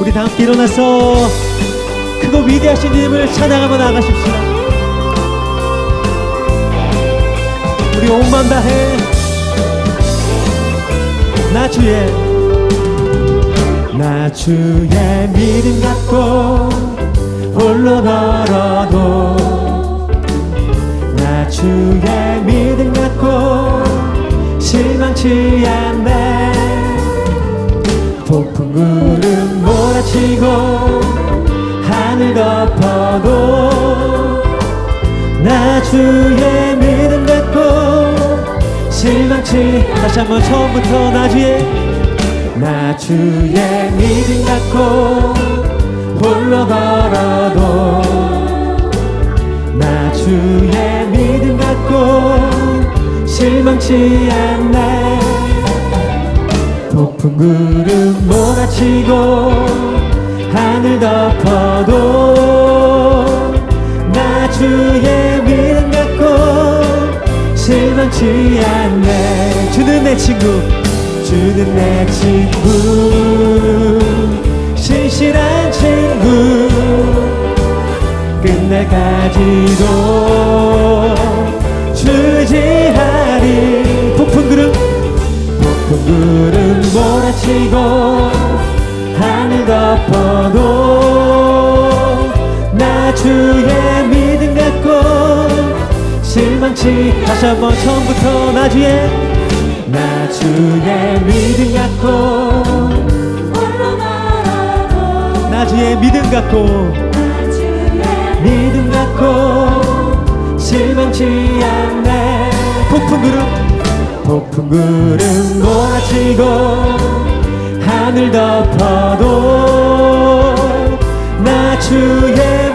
우리 다 함께 일어나서 크고 위대하신 이름을 찬양하며 나가십시다. 우리 온 마음 다해 나 주의 나 주의 믿음 갖고 홀로 걸어도 나 주의 믿음 갖고 실망치 않네 폭풍 구 름 몰아치고 하늘 덮어도 나 주의 믿음 갖고 실망치 다시 한번 처음부터 나 주의 나 주의 믿음 갖고 홀로 걸어도 나 주의 믿음 갖고 실망치 않네. 폭풍 구름 몰아치고 하늘 덮어도 나 주의 믿음 갖고 실망치 않네. 주는 내 친구 주는 내 친구. 신실한 친구. 끝날까지도 주의 믿음 갖고 실망치 다시 한번 처음부터 나 주의 나 주의 믿음 갖고 나 주의 믿음 갖고 믿음 갖고 실망치 않네. 폭풍 구름 폭풍 구름 몰아치고 하늘 덮어도 나 주의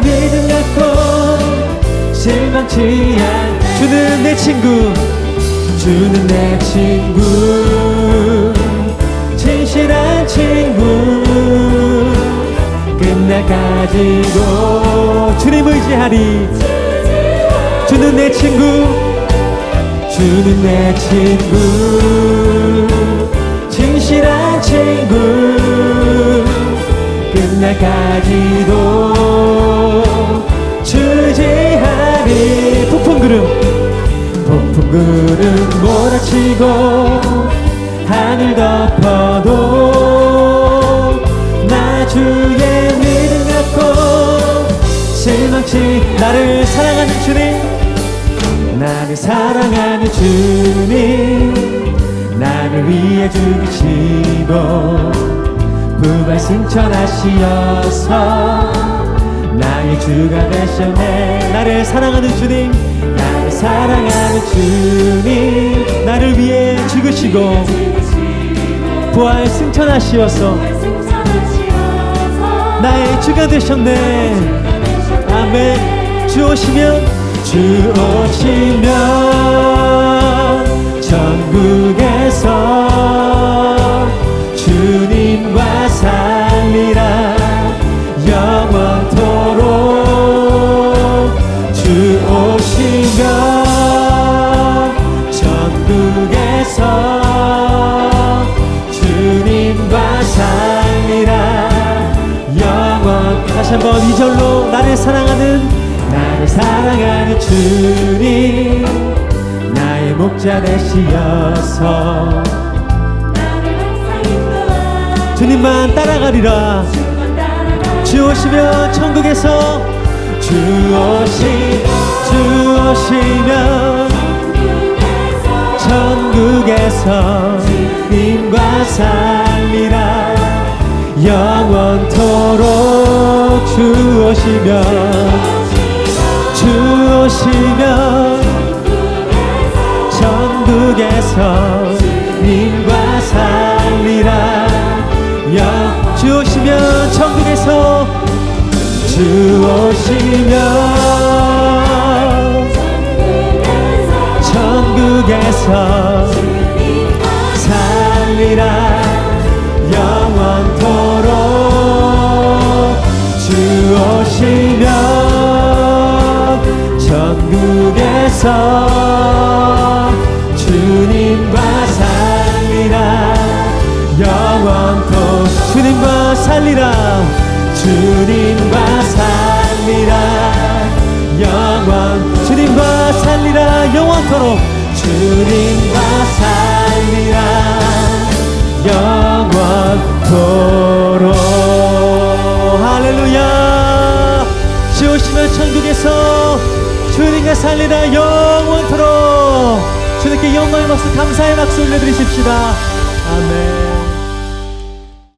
실망치 않 주는 내 친구 주는 내 친구. 진실한 친구. 끝날까지도 주님 의지하리. 주는 내 친구 주는 내 친구. 진실한 친구. 끝날까지도 구름 폭풍 구름 몰아치고 하늘 덮어도 나 주의 믿음 갖고 실망치 나를 사랑하는 주님 나를 사랑하는 주님 나를 위해 죽으시고 부활 승천하시어서 나의 주가 되셨네 나를 사랑하는 주님 사랑하는 주님 나를 위해 죽으시고 부활 승천하시어서 나의 주가 되셨네. 아멘. 주 오시면 주 오시면 천국에서 다시 한번 이절로 나를 사랑하는 나를 사랑하는 주님. 나의 목자 되시어서. 주님만 따라가리라. 주 오시면 천국에서 주 오시 주 오시면 천국에서 님과 살리라 영원토록 주 오시면 주 오시면 천국에서 님과 살리라. 영주 오시면 천국에서 주 오시면 천국에서 살리라 오시면 천국에서 주님과 살리라. 영원토록 주님과 살리라. 주님과 살리라. 영원 주님과 살리라. 영원토록 주님 천국에서 주님과 살리라 영원토록 주님께 영광의 박수 감사의 박수 올려드리십시다. 아멘